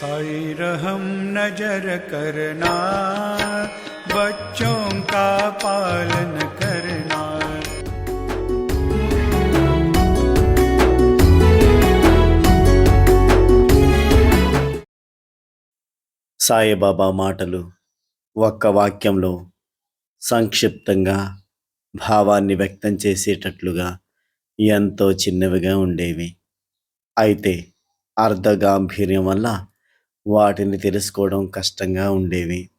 साई रहम नजर करना बच्चों का पालन करना సాయిబాబా మాటలు ఒక్క వాక్యంలో సంక్షిప్తంగా భావాన్ని వ్యక్తం చేసేటట్లుగా ఎంతో చిన్నవిగా ఉండేవి అయితే అర్ధగాంభీర్యం వల్ల వాటిని తెలుసుకోవడం కష్టంగా ఉండేవి.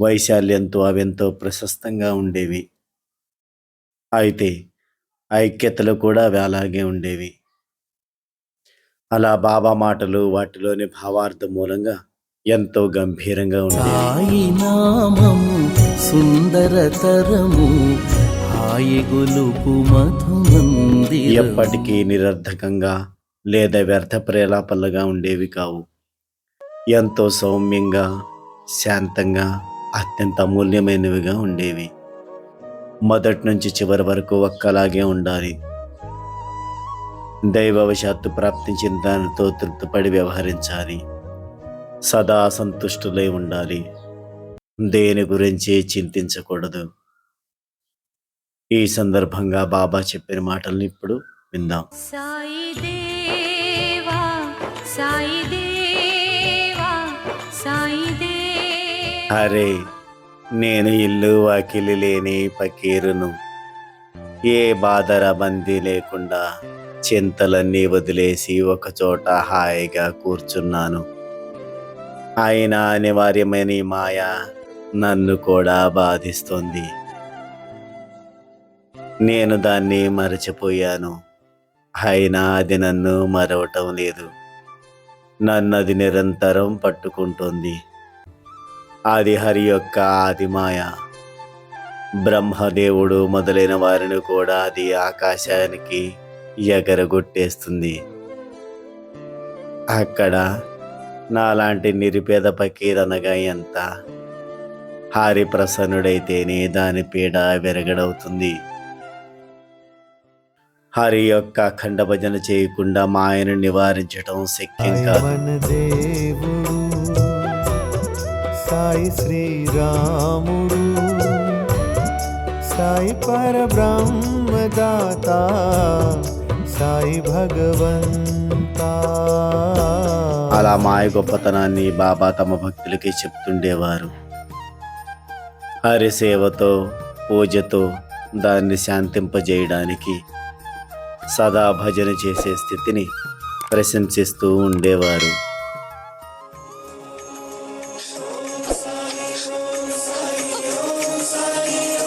వైశాల్యంతో అవెంతో ప్రశస్తంగా ఉండేవి. అయితే ఐక్యతలు కూడా అవి అలాగే ఉండేవి. అలా బాబా మాటలు వాటిలోని భావార్థం మూలంగా ఎంతో గంభీరంగా ఉండేవి. సుందరతరము ఎప్పటికీ నిరర్ధకంగా లేదా వ్యర్థ ప్రేలాపనలుగా ఉండేవి కావు. ఎంతో సౌమ్యంగా శాంతంగా అత్యంత అమూల్యమైనవిగా ఉండేవి. మొదటి నుంచి చివరి వరకు ఒక్కలాగే ఉండాలి. దైవవశాత్తు ప్రాప్తించిన దానితో తృప్తిపడి వ్యవహరించాలి. సదా సంతుష్టులై ఉండాలి. దేని గురించి చింతించకూడదు. ఈ సందర్భంగా బాబా చెప్పిన మాటల్ని ఇప్పుడు విందాం. సాయి అరే నేను ఇల్లు వాకిలి లేని పకీరును. ఏ బాధర బందీ లేకుండా చింతలన్నీ వదిలేసి ఒకచోట హాయిగా కూర్చున్నాను. అయినా అనివార్యమైన మాయ నన్ను కూడా బాధిస్తుంది. నేను దాన్ని మరచిపోయాను. అయినా అది నన్ను మరవటం లేదు. నన్ను అది నిరంతరం పట్టుకుంటుంది. అది హరి యొక్క ఆది మాయ బ్రహ్మదేవుడు మొదలైన వారిని కూడా అది ఆకాశానికి ఎగరగొట్టేస్తుంది. అక్కడ నాలాంటి నిరుపేద పకీరనగా ఎంత? హారి ప్రసన్నుడైతేనే దాని పీడ విరగడవుతుంది. హరి యొక్క అఖండ భజన చేయకుండా మాయను నివారించడం శక్యం కాదు. సాయి శ్రీరాముడు. సాయి పరబ్రహ్మదాత సాయి భగవంత. అలా మాయ గొప్పతనాన్ని బాబా తమ భక్తులకి చెప్తుండేవారు. హరిసేవతో పూజతో దాన్ని శాంతింపజేయడానికి సదా భజన చేసే స్థితిని ప్రశంసిస్తూ ఉండేవారు. Sayyo, Sayyo, Sayyo.